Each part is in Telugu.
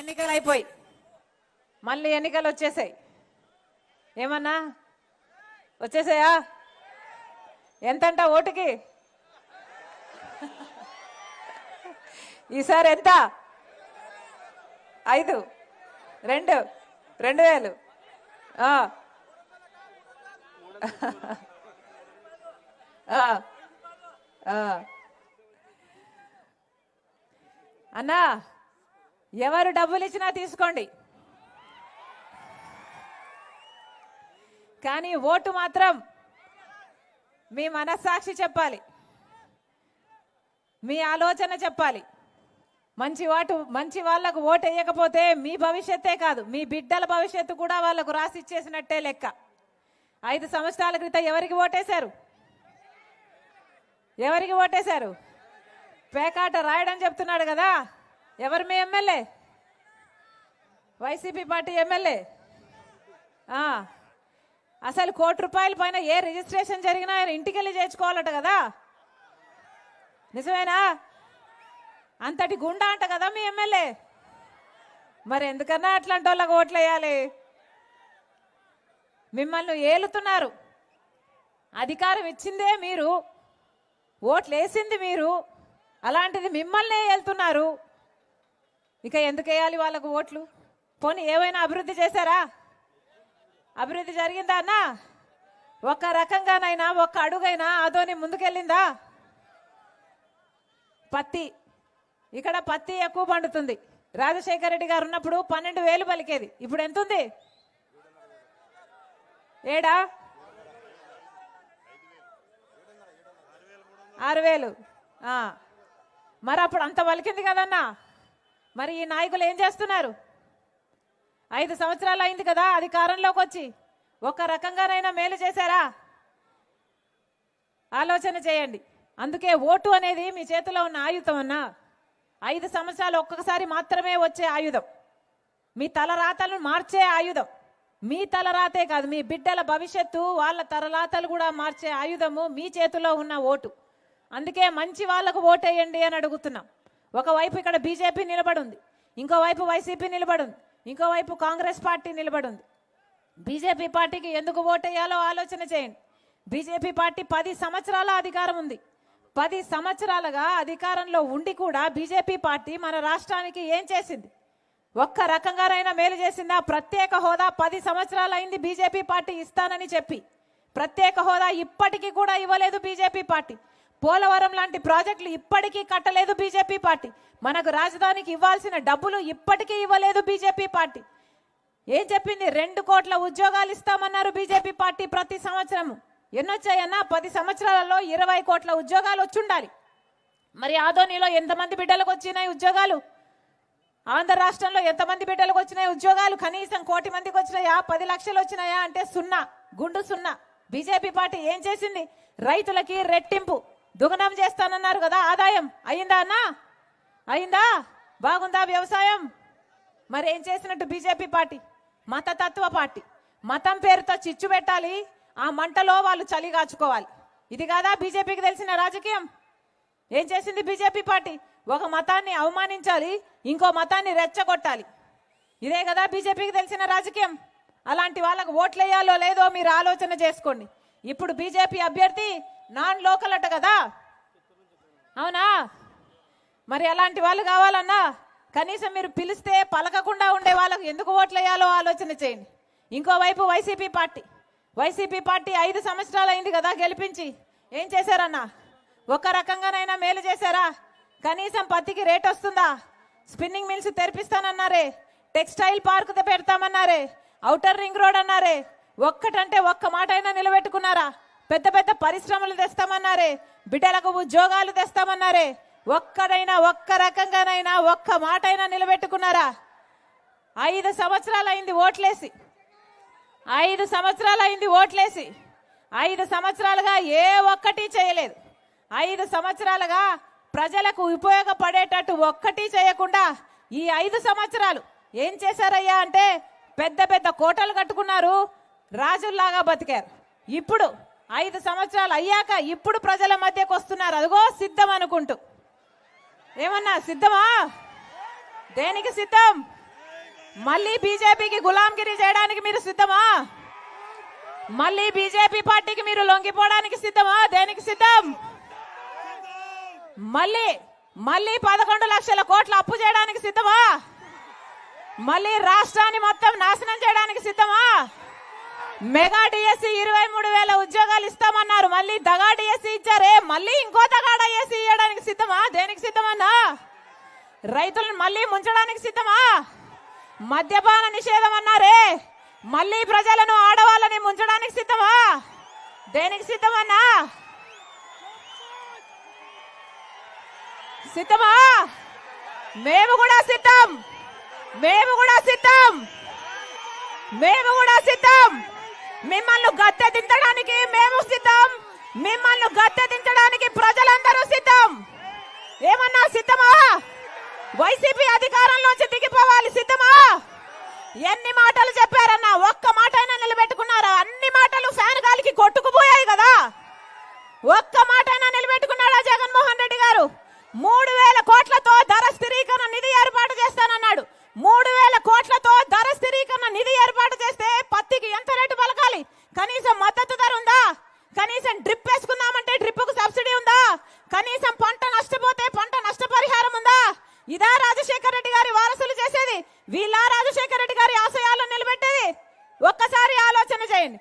ఎన్నికలు అయిపోయి మళ్ళీ ఎన్నికలు వచ్చేసాయి. ఏమన్నా? వచ్చేసాయా? ఎంతంట ఓటుకి? ఈసారి ఎంత? ఐదు. రెండు. రెండు వేలు. అన్నా? ఎవరు డబ్బులు ఇచ్చినా తీసుకోండి. కానీ ఓటు మాత్రం మీ మనస్సాక్షి చెప్పాలి. మీ ఆలోచన చెప్పాలి. మంచి వాటు మంచి వాళ్ళకు ఓటు వేయకపోతే మీ భవిష్యత్తే కాదు మీ బిడ్డల భవిష్యత్తు కూడా వాళ్ళకు రాసి ఇచ్చేసినట్టే లెక్క. ఐదు సంవత్సరాల క్రితం ఎవరికి ఓటేశారు? ఎవరికి ఓటేశారు? పేకాట రాయడం చెప్తున్నాడు కదా ఎవరు మీ ఎమ్మెల్యే? YCP party MLA. అసలు కోటి రూపాయల పైన ఏ రిజిస్ట్రేషన్ జరిగినా ఆయన ఇంటికి వెళ్ళి చేర్చుకోవాలట కదా. నిజమేనా? అంతటి గుండా అంట కదా మీ ఎమ్మెల్యే. మరి ఎందుకన్నా అట్లాంటి వాళ్ళకి ఓట్లు వేయాలి మిమ్మల్ని ఏలుతున్నారు. అధికారం ఇచ్చిందే మీరు. ఓట్లు వేసింది మీరు. అలాంటిది మిమ్మల్నే వెళ్తున్నారు ఇక ఎందుకు వేయాలి వాళ్ళకు ఓట్లు? పోనీ ఏమైనా అభివృద్ధి చేశారా? అభివృద్ధి జరిగిందా అన్నా? ఒక రకంగానైనా ఒక్క అడుగైనా అదోని ముందుకెళ్ళిందా? పత్తి. ఇక్కడ పత్తి ఎక్కువ పండుతుంది. రాజశేఖర రెడ్డి గారు ఉన్నప్పుడు పన్నెండు వేలు పలికేది. ఇప్పుడు ఎంత ఉంది ఏడా? ఆరు వేలు. మరి అప్పుడు అంత పలికింది కదన్నా? మరి ఈ నాయకులు ఏం చేస్తున్నారు? ఐదు సంవత్సరాలు అయింది కదా అధికారంలోకి వచ్చి. ఒక రకంగానైనా మేలు చేశారా? ఆలోచన చేయండి. అందుకే ఓటు అనేది మీ చేతిలో ఉన్న ఆయుధం అన్నా. ఐదు సంవత్సరాలు ఒక్కొక్కసారి మాత్రమే వచ్చే ఆయుధం. మీ తలరాతలను మార్చే ఆయుధం. మీ తలరాతే కాదు మీ బిడ్డల భవిష్యత్తు వాళ్ళ తలరాతలు కూడా మార్చే ఆయుధము మీ చేతిలో ఉన్న ఓటు. అందుకే మంచి వాళ్ళకు ఓటేయండి అని అడుగుతున్నాం. ఒకవైపు ఇక్కడ బీజేపీ నిలబడుంది ఇంకోవైపు వైసీపీ నిలబడుంది. ఇంకోవైపు కాంగ్రెస్ పార్టీ నిలబడింది. బీజేపీ పార్టీకి ఎందుకు ఓటేయాలో ఆలోచన చేయండి. బీజేపీ పార్టీ పది సంవత్సరాల అధికారం ఉంది. పది సంవత్సరాలుగా అధికారంలో ఉండి కూడా బీజేపీ పార్టీ మన రాష్ట్రానికి ఏం చేసింది? ఒక్క రకంగానైనా మేలు చేసిందా? ప్రత్యేక హోదా పది సంవత్సరాలు అయింది బీజేపీ పార్టీ ఇస్తానని చెప్పి. ప్రత్యేక హోదా ఇప్పటికీ కూడా ఇవ్వలేదు బీజేపీ పార్టీ. పోలవరం లాంటి ప్రాజెక్టులు ఇప్పటికీ కట్టలేదు బీజేపీ పార్టీ. మనకు రాజధానికి ఇవ్వాల్సిన డబ్బులు ఇప్పటికీ ఇవ్వలేదు బీజేపీ పార్టీ. ఏం చెప్పింది? రెండు కోట్ల ఉద్యోగాలు ఇస్తామన్నారు బీజేపీ పార్టీ ప్రతి సంవత్సరము. ఎన్నొచ్చాయన్నా? పది సంవత్సరాలలో ఇరవై కోట్ల ఉద్యోగాలు వచ్చుండాలి. మరి ఆదోనిలో ఎంతమంది బిడ్డలకు వచ్చినాయి ఉద్యోగాలు? ఆంధ్ర రాష్ట్రంలో ఎంతమంది బిడ్డలకు వచ్చినాయి ఉద్యోగాలు? కనీసం కోటి మందికి వచ్చినాయా? పది లక్షలు వచ్చినాయా? అంటే సున్నా గుండు సున్నా. బీజేపీ పార్టీ ఏం చేసింది? రైతులకి రెట్టింపు. దుగనం చేస్తానన్నారు కదా ఆదాయం. అయిందా అన్నా? అయిందా? బాగుందా వ్యవసాయం? మరి ఏం చేసినట్టు బీజేపీ పార్టీ? మతతత్వ పార్టీ. మతం పేరుతో చిచ్చు పెట్టాలి. ఆ మంటలో వాళ్ళు చలిగాచుకోవాలి ఇది కాదా బీజేపీకి తెలిసిన రాజకీయం? ఏం చేసింది బీజేపీ పార్టీ? ఒక మతాన్ని అవమానించాలి ఇంకో మతాన్ని రెచ్చగొట్టాలి. ఇదే కదా బీజేపీకి తెలిసిన రాజకీయం. అలాంటి వాళ్ళకు ఓట్లేయాలో లేదో మీరు ఆలోచన చేసుకోండి. ఇప్పుడు బీజేపీ అభ్యర్థి నాన్ లోకల్ అట కదా. అవునా? మరి అలాంటి వాళ్ళు కావాలన్నా కనీసం మీరు పిలిస్తే పలకకుండా ఉండే వాళ్ళకు ఎందుకు ఓట్లేయాలో ఆలోచన చేయండి. ఇంకోవైపు వైసీపీ పార్టీ. వైసీపీ పార్టీ ఐదు సంవత్సరాలు అయింది కదా గెలిపించి. ఏం చేశారన్నా? ఒక రకంగానైనా మేలు చేశారా? కనీసం పత్తికి రేట్ వస్తుందా? స్పిన్నింగ్ మిల్స్ తెరిపిస్తానన్నారే. టెక్స్టైల్ పార్క్ పెడతామన్నారే. ఔటర్ రింగ్ రోడ్ అన్నారే. ఒక్కటంటే ఒక్క మాట అయినా నిలబెట్టుకున్నారా? పెద్ద పెద్ద పరిశ్రమలు తెస్తామన్నారే బిడ్డలకు ఉద్యోగాలు తెస్తామన్నారే ఒక్కడైనా ఒక్క రకంగానైనా ఒక్క మాట అయినా నిలబెట్టుకున్నారా? ఐదు సంవత్సరాలు అయింది ఓట్లేసి ఐదు సంవత్సరాలు అయింది ఓట్లేసి ఐదు సంవత్సరాలుగా ఏ ఒక్కటి చేయలేదు. ఐదు సంవత్సరాలుగా ప్రజలకు ఉపయోగపడేటట్టు ఒక్కటి చేయకుండా ఈ ఐదు సంవత్సరాలు ఏం చేశారయ్యా అంటే పెద్ద పెద్ద కోటలు కట్టుకున్నారు రాజుల్లాగా బతికారు. ఇప్పుడు ఐదు సంవత్సరాలు అయ్యాక ఇప్పుడు ప్రజల మధ్యకు వస్తున్నారు. అదిగో సిద్ధం అనుకుంటూ. ఏమన్నా సిద్ధమా? దేనికి సిద్ధం? మళ్ళీ బీజేపీకి గులాంగిరి చేయడానికి మీరు సిద్ధమా? మళ్ళీ బీజేపీ పార్టీకి మీరు లొంగిపోవడానికి సిద్ధమా? దేనికి సిద్ధం? మళ్ళీ మళ్ళీ పదకొండు లక్షల కోట్ల అప్పు చేయడానికి సిద్ధమా? మళ్ళీ రాష్ట్రాన్ని మొత్తం నాశనం చేయడానికి సిద్ధమా? మెగా డిఎస్సి ఇరవై మూడు వేల ఉద్యోగాలు ఇస్తామన్నారు. మళ్ళీ దగా డిఎస్సి ఇచ్చారే. మళ్ళీ ఇంకో దగా డిఎస్సి ఇవ్వడానికి సిద్ధమా? దేనికి సిద్ధమన్నా? రైతులను మళ్ళీ ముంచడానికి సిద్ధమా? మద్యపాన నిషేధం అన్నారే. మళ్ళీ ప్రజలను ఆడవాళ్ళని ముంచడానికి సిద్ధమా? దేనికి సిద్ధమన్నా? సిద్ధమా? మేము కూడా సిద్ధం. మేము కూడా సిద్ధం. మేము కూడా సిద్ధం. మిమ్మల్ని గత్తె దించడానికి మేము సిద్ధం. మిమ్మల్ని గద్దె దించడానికి ప్రజలందరూ సిద్ధం. ఏమన్నా సిద్ధమా? వైసీపీ అధికారంలోంచి దిగిపోవాలి సిద్ధమా? ఎన్ని మాటలు చెప్పారన్నా? ఒక్క మాట అయినా నిలబెట్టుకున్నారా? అన్ని మాటలు ఫ్యాన్ గాలికి కొట్టుకుపోయాయి కదా. ఒక్క మాట అయినా నిలబెట్టుకున్నాడా జగన్మోహన్ రెడ్డి గారు? మూడు వేల కోట్లతో ధర స్థిరీకరణ నిధి ఏర్పాటు చేస్తానన్నాడు. మూడు వేల కోట్లతో ధర స్థిరీకరణ నిధి ఏర్పాటు చేస్తే పత్తికి ఎంత రేటు పలకాలి? కనీసం మద్దతు ధర ఉందా? కనీసం డ్రిప్ వేసుకుందామంటే డ్రిప్కు సబ్సిడీ ఉందా? కనీసం పంట నష్టపోతే పంట నష్టపరిహారం ఉందా? ఇదా రాజశేఖర రెడ్డి గారి వారసులు చేసేది. వీళ్ళ రాజశేఖర రెడ్డి గారి ఆశయాలను నిలబెట్టేది. ఒక్కసారి ఆలోచన చేయండి.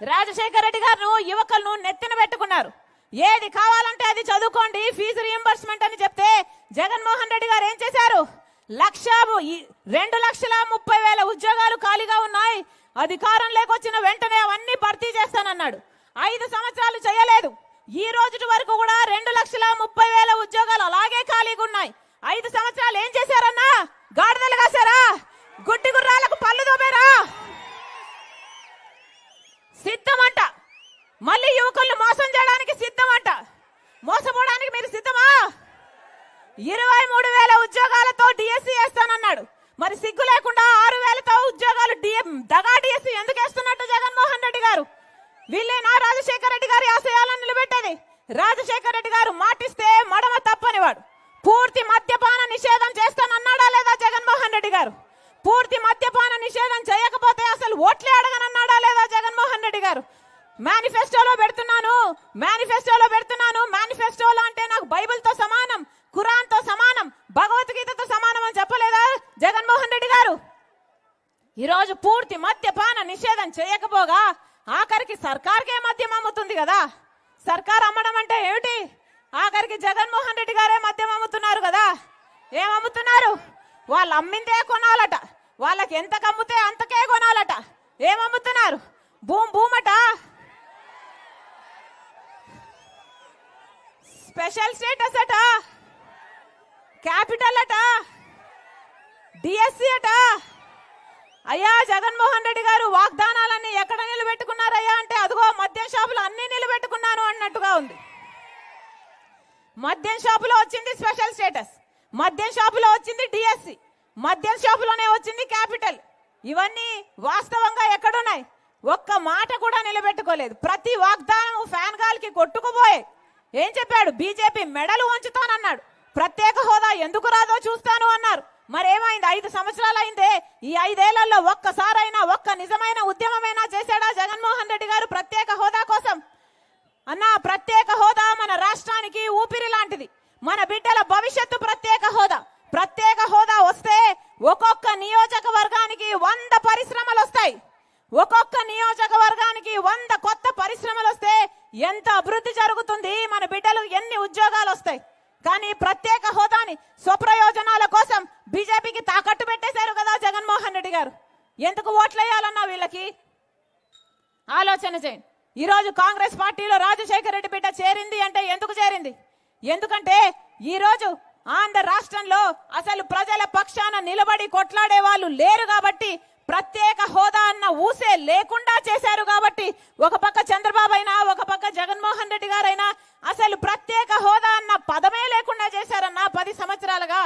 రాజశేఖర రెడ్డి గారు యువకులను నెత్తిన పెట్టుకున్నారు. ఏది కావాలంటే అది చదువుకోండి. ఫీజు రియంబర్స్మెంట్ అని చెప్తే జగన్మోహన్ రెడ్డి గారు ఏం చేశారు? లక్ష ఈ రెండు లక్షల ముప్పై వేల ఉద్యోగాలు ఖాళీగా ఉన్నాయి. అధికారం లేకొచ్చిన వెంటనే అవన్నీ భర్తీ చేస్తానన్నాడు. ఐదు సంవత్సరాలు చేయలేదు. ఈ రోజు వరకు కూడా రెండు లక్షల ముప్పై వేల ఉద్యోగాలు అలాగే ఖాళీగా ఉన్నాయి. ఐదు సంవత్సరాలు ఏం చేశారన్నా? గాడిదలు కాసారా గుడ్డి గుర్రాలకు పళ్ళు దోమేరా? సిద్ధమంట. మళ్ళీ యువకులను మోసం చేయడానికి సిద్ధమంట. మోసపోవడానికి మీరు సిద్ధమా? ఇరవై మూడు వేల ఉద్యోగాలతో డిఎస్సి వేస్తానన్నాడు. మరి సిగ్గు లేకుండా ఆరు వేలతో ఉద్యోగాలు డిఎం దగా డిఎస్సి ఎందుకు వేస్తున్నట్టు జగన్మోహన్ రెడ్డి గారు? వీళ్ళేనా రాజశేఖర రెడ్డి గారి ఆశయాలను నిలబెట్టేది. రాజశేఖర రెడ్డి గారు మాటిస్తే మడమ తప్పనివాడు. పూర్తి మద్యపాన నిషేధం చేస్తానన్నాడా లేదా జగన్మోహన్ రెడ్డి గారు? పూర్తి మద్యపాన నిషేధం చేయకపోతే అసలు ఓట్లే అడగనన్నాడా లేదా జగన్మోహన్ రెడ్డి గారు? మేనిఫెస్టోలో పెడుతున్నాను మేనిఫెస్టోలో పెడుతున్నాను మేనిఫెస్టోలో అంటే నాకు బైబిల్తో సమానం. ఖురాన్తో సమానం భగవద్గీతతో సమానం అని చెప్పలేదా జగన్మోహన్ రెడ్డి గారు? ఈరోజు పూర్తి మద్యపాన నిషేధం చేయకపోగా ఆఖరికి సర్కార్కే మద్యం అమ్ముతుంది కదా? సర్కార్ అమ్మడం అంటే ఏమిటి? ఆఖరికి జగన్మోహన్ రెడ్డి గారే మద్యం అమ్ముతున్నారు కదా? ఏం అమ్ముతున్నారు? వాళ్ళు అమ్మిందే కొనాలట. వాళ్ళకి ఎంత కమ్ముతే అంతకే కొనాలట. ఏం అమ్ముతున్నారు? భూమ్ భూమట? స్పెషల్ స్టేటస్ అట. క్యాపిటల్ అట. డిఎస్సి అట. అయ్యా జగన్మోహన్ రెడ్డి గారు వాగ్దానాలన్నీ ఎక్కడ నిలబెట్టుకున్నారయ్యా అంటే అదిగో మద్యం షాపులు అన్ని నిలబెట్టుకున్నాను అన్నట్టుగా ఉంది. మద్యం షాపులో వచ్చింది స్పెషల్ స్టేటస్. మద్యం షాపులో వచ్చింది డిఎస్సి మద్యం షాపులోనే వచ్చింది క్యాపిటల్. ఇవన్నీ వాస్తవంగా ఎక్కడున్నాయి? ఒక్క మాట కూడా నిలబెట్టుకోలేదు. ప్రతి వాగ్దానం ఫ్యాన్ గాలికి కొట్టుకుపోయే. ఏం చెప్పాడు? బీజేపీ మెడలు వంచుతానన్నాడు. ప్రత్యేక హోదా ఎందుకు రాదో చూస్తాను అన్నారు. మరేమైంది? ఐదు సంవత్సరాలు అయిందే ఈ ఐదేళ్ళలో ఒక్కసారైనా ఒక్క నిజమైన ఉద్యమమైనా చేశాడా జగన్మోహన్ రెడ్డి గారు ప్రత్యేక హోదా కోసం? అన్న ప్రత్యేక హోదా మన రాష్ట్రానికి ఊపిరి లాంటిది. మన బిడ్డల భవిష్యత్తు ప్రత్యేక హోదా. ప్రత్యేక హోదా వస్తే ఒక్కొక్క నియోజకవర్గానికి వంద పరిశ్రమలు వస్తాయి ఒక్కొక్క నియోజకవర్గానికి వంద కొత్త పరిశ్రమలు వస్తే ఎంత అభివృద్ధి జరుగుతుంది? మన బిడ్డలు ఎన్ని ఉద్యోగాలు వస్తాయి కానీ ప్రత్యేక హోదాని స్వప్రయోజనాల కోసం బీజేపీకి తాకట్టు పెట్టేశారు కదా జగన్మోహన్ రెడ్డి గారు. ఎందుకు ఓట్లేయాలన్నా వీళ్ళకి? ఆలోచన చేయండి ఈరోజు కాంగ్రెస్ పార్టీలో రాజశేఖర రెడ్డి బిడ్డ చేరింది అంటే ఎందుకు చేరింది ఎందుకంటే ఈరోజు ఆంధ్ర రాష్ట్రంలో అసలు ప్రజల పక్షాన నిలబడి కొట్లాడే వాళ్ళు లేరు కాబట్టి ప్రత్యేక హోదా అన్న ఊసే లేకుండా చేశారు కాబట్టి ఒక పక్క చంద్రబాబు అయినా ఒక పక్క జగన్మోహన్ రెడ్డి గారైనా అసలు ప్రత్యేక హోదా అన్న పదమే లేకుండా చేశారన్న పది సంవత్సరాలుగా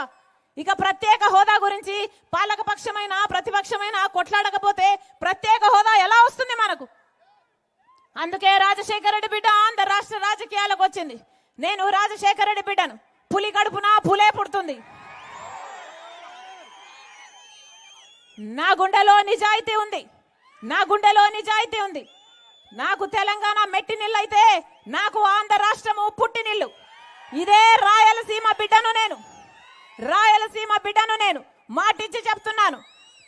ఇక ప్రత్యేక హోదా గురించి పాలకపక్షమైన ప్రతిపక్షమైన కొట్లాడకపోతే ప్రత్యేక హోదా ఎలా వస్తుంది మనకు? అందుకే రాజశేఖర రెడ్డి బిడ్డ ఆంధ్ర రాష్ట్ర రాజకీయాలకు వచ్చింది. నేను రాజశేఖర రెడ్డి బిడ్డను. పులి కడుపున పులే పుడుతుంది. నా గుండెలో నిజాయితీ ఉంది. నా గుండెలో నిజాయితీ ఉంది. నాకు తెలంగాణ మెట్టి అయితే నాకు ఆంధ్ర రాష్ట్రము పుట్టినిల్లు ఇదే రాయలసీమ బిడ్డను నేను. రాయలసీమ బిడ్డను నేను మాటిచ్చి చెప్తున్నాను.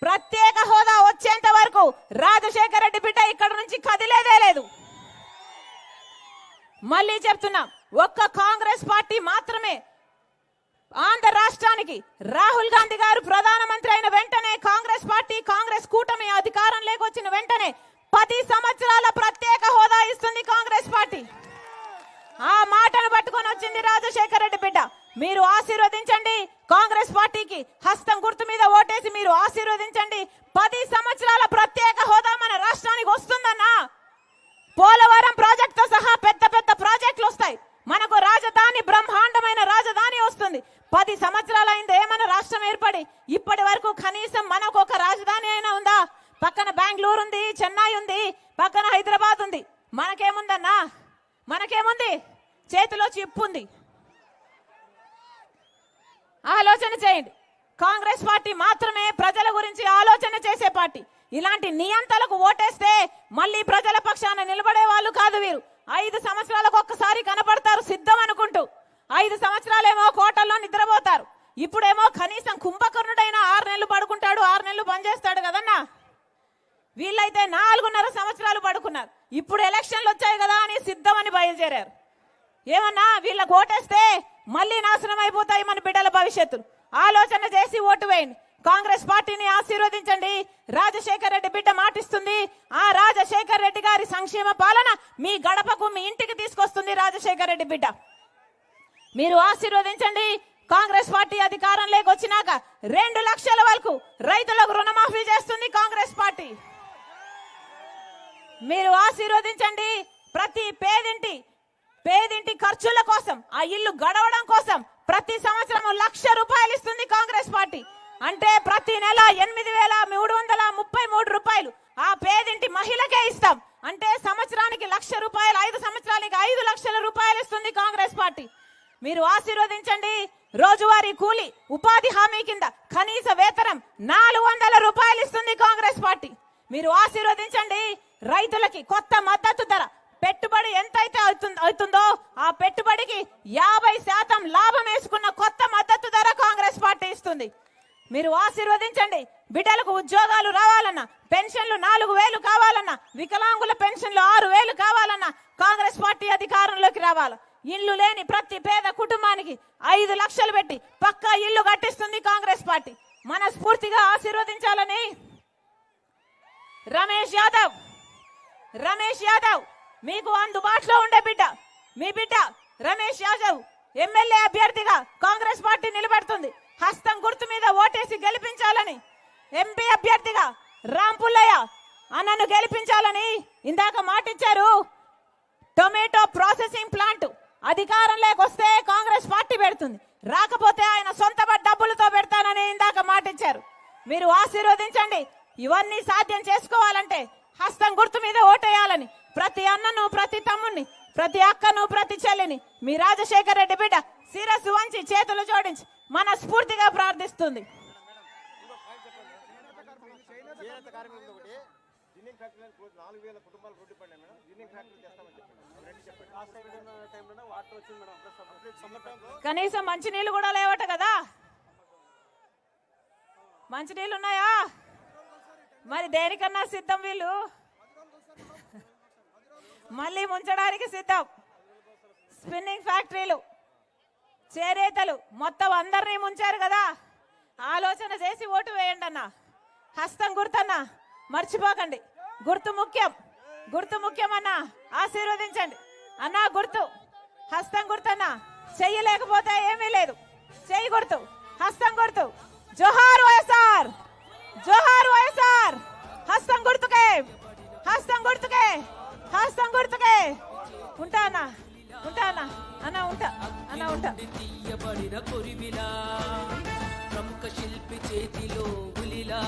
ప్రత్యేక హోదా వచ్చేంత వరకు రాజశేఖర రెడ్డి బిడ్డ ఇక్కడ నుంచి కదిలేదే లేదు. మళ్ళీ చెప్తున్నా ఒక్క కాంగ్రెస్ పార్టీ మాత్రమే ఆంధ్ర రాష్ట్రానికి రాహుల్ గాంధీ గారు ప్రధానమంత్రి అయిన వెంటనే కాంగ్రెస్ పార్టీ కాంగ్రెస్ కూటమి అధికారం వచ్చిన వెంటనే పది సంవత్సరాల ప్రత్యేక హోదా ఇస్తుంది కాంగ్రెస్ పార్టీ ఆ మాటను పట్టుకొని వచ్చింది రాజశేఖర రెడ్డి బిడ్డ మీరు ఆశీర్వదించండి కాంగ్రెస్ పార్టీకి హస్తం గుర్తు మీద ఓటేసి మీరు ఆశీర్వదించండి పది సంవత్సరాల ప్రత్యేక హోదా మన రాష్ట్రానికి వస్తుందన్నా పోలవరం ప్రాజెక్ట్తో సహా పెద్ద పెద్ద ప్రాజెక్టులు వస్తాయి మనకు రాజధాని బ్రహ్మాండమైన రాజధాని వస్తుంది పది సంవత్సరాలైంది ఏమైనా రాష్ట్రం ఏర్పడి ఇప్పటి వరకు కనీసం మనకు ఒక రాజధాని అయినా ఉందా పక్కన బెంగళూరు ఉంది చెన్నై ఉంది పక్కన హైదరాబాద్ ఉంది. మనకేముందన్నా? మనకేముంది? చేతిలో చిప్పు ఉంది ఆలోచన చేయండి. కాంగ్రెస్ పార్టీ మాత్రమే ప్రజల గురించి ఆలోచన చేసే పార్టీ. ఇలాంటి నియంతలకు ఓటేస్తే మళ్ళీ ప్రజల పక్షాన నిలబడే వాళ్ళు కాదు వీరు. ఐదు సంవత్సరాలకు ఒక్కసారి కనపడతారు సిద్ధం అనుకుంటూ. ఐదు సంవత్సరాలేమో కోటల్లో నిద్రపోతారు. ఇప్పుడేమో కనీసం కుంభకర్ణుడైన ఆరు నెలలు పడుకుంటాడు ఆరు నెలలు పనిచేస్తాడు కదన్నా? వీళ్ళైతే నాలుగున్నర సంవత్సరాలు పడుకున్నారు. ఇప్పుడు ఎలక్షన్లు వచ్చాయి కదా అని సిద్ధమని బయలుదేరారు. ఏమన్నా వీళ్ళకి ఓటేస్తే మళ్ళీ నాశనం అయిపోతాయి మన బిడ్డల భవిష్యత్తులు ఆలోచన చేసి ఓటు వేయండి. కాంగ్రెస్ పార్టీని ఆశీర్వదించండి. రాజశేఖర్ రెడ్డి బిడ్డ మాటిస్తుంది. ఆ రాజశేఖర్ రెడ్డి గారి సంక్షేమ పాలన మీ గడపకు మీ ఇంటికి తీసుకొస్తుంది రాజశేఖర్ రెడ్డి బిడ్డ. మీరు ఆశీర్వదించండి. కాంగ్రెస్ పార్టీ అధికారంలోకి వచ్చినాక రెండు లక్షల వరకు రైతులకు రుణమాఫీ చేస్తుంది కాంగ్రెస్ పార్టీ. మీరు ఆశీర్వదించండి. ప్రతి పేదింటి పేదింటి ఖర్చుల కోసం ఆ ఇల్లు గడవడం కోసం ప్రతి సంవత్సరం లక్ష రూపాయలు ఇస్తుంది కాంగ్రెస్ పార్టీ. అంటే ప్రతి నెల ఎనిమిది వేల మూడు వందల ముప్పై మూడు రూపాయలు ఆ పేదింటి మహిళకే ఇస్తాం. అంటే సంవత్సరానికి లక్ష రూపాయలు ఐదు సంవత్సరానికి ఐదు లక్షల రూపాయలు ఇస్తుంది కాంగ్రెస్ పార్టీ. మీరు ఆశీర్వదించండి. రోజువారీ కూలి ఉపాధి హామీ కింద కనీస వేతనం నాలుగు వందల రూపాయలు ఇస్తుంది కాంగ్రెస్ పార్టీ. మీరు ఆశీర్వదించండి. రైతులకి కొత్త మద్దతు ధర. పెట్టుబడి ఎంతైతే అవుతుందో అవుతుందో ఆ పెట్టుబడికి యాభై శాతం లాభం వేసుకున్న కొత్త మద్దతు ధర కాంగ్రెస్ పార్టీ ఇస్తుంది. మీరు ఆశీర్వదించండి. బిడ్డలకు ఉద్యోగాలు రావాలన్నా పెన్షన్లు నాలుగు వేలు కావాలన్నా వికలాంగుల పెన్షన్లు ఆరు వేలు కావాలన్నా కాంగ్రెస్ పార్టీ అధికారంలోకి రావాలి. ఇల్లు లేని ప్రతి పేద కుటుంబానికి ఐదు లక్షలు పెట్టి పక్కా ఇల్లు కట్టిస్తుంది కాంగ్రెస్ పార్టీ. మనస్ఫూర్తిగా ఆశీర్వదించాలని రమేష్ యాదవ్. రమేష్ యాదవ్ మీకు అందుబాటులో ఉండే బిడ్డ మీ బిడ్డ రమేష్ యాదవ్ ఎమ్మెల్యే అభ్యర్థిగా కాంగ్రెస్ పార్టీ నిలబడుతుంది. హస్తం గుర్తు మీద ఓటేసి గెలిపించాలని ఎంపీ అభ్యర్థిగా రాంపుల్లయ్య అన్నను గెలిపించాలని ఇందాక మాటిచ్చారు. టొమాటో ప్రాసెసింగ్ ప్లాంట్ అధికారం లేకొస్తే కాంగ్రెస్ పార్టీ పెడుతుంది. రాకపోతే ఆయన సొంత డబ్బులతో పెడతానని ఇందాక మాటిచ్చారు. మీరు ఆశీర్వదించండి. ఇవన్నీ సాధ్యం చేసుకోవాలంటే హస్తం గుర్తు మీద ఓటేయాలని. ప్రతి అన్నను ప్రతి తమ్ముణ్ణి ప్రతి అక్కను ప్రతి చెల్లిని మీ రాజశేఖర రెడ్డి బిడ్డ శిరస్సు వంచి చేతులు జోడించి మన స్ఫూర్తిగా ప్రార్థిస్తుంది. కనీసం మంచినీళ్ళు కూడా లేవట కదా? మంచినీళ్ళు ఉన్నాయా? మరి దేనికన్నా సిద్ధం వీళ్ళు? మళ్ళీ ముంచడానికి సిద్ధం. స్పిన్నింగ్ ఫ్యాక్టరీలు చేరేతలు మొత్తం అందరినీ ముంచారు కదా? ఆలోచన చేసి ఓటు వేయండి అన్న. హస్తం గుర్తన్నా. మర్చిపోకండి. గుర్తు ముఖ్యం. గుర్తు ముఖ్యం అన్న. ఆశీర్వదించండి. అన్నా గుర్తు. హస్తం గుర్తన్నా. చెయ్యలేకపోతే ఏమీ లేదు. చెయ్యి గుర్తు. హస్తం గుర్తు. జోహార్ వైఎస్ఆర్! జోహార్ వైఎస్ఆర్! హస్తం గుర్తుకే! హస్తం గుర్తుకే! హస్తం గుర్తుకే! ఉంటానా ఉంటానా అన్న ఉంటా అన్న ఉంటా. తీయబడిన కొరివిలా ప్రముఖ శిల్పి చేతిలో ఉలిలా.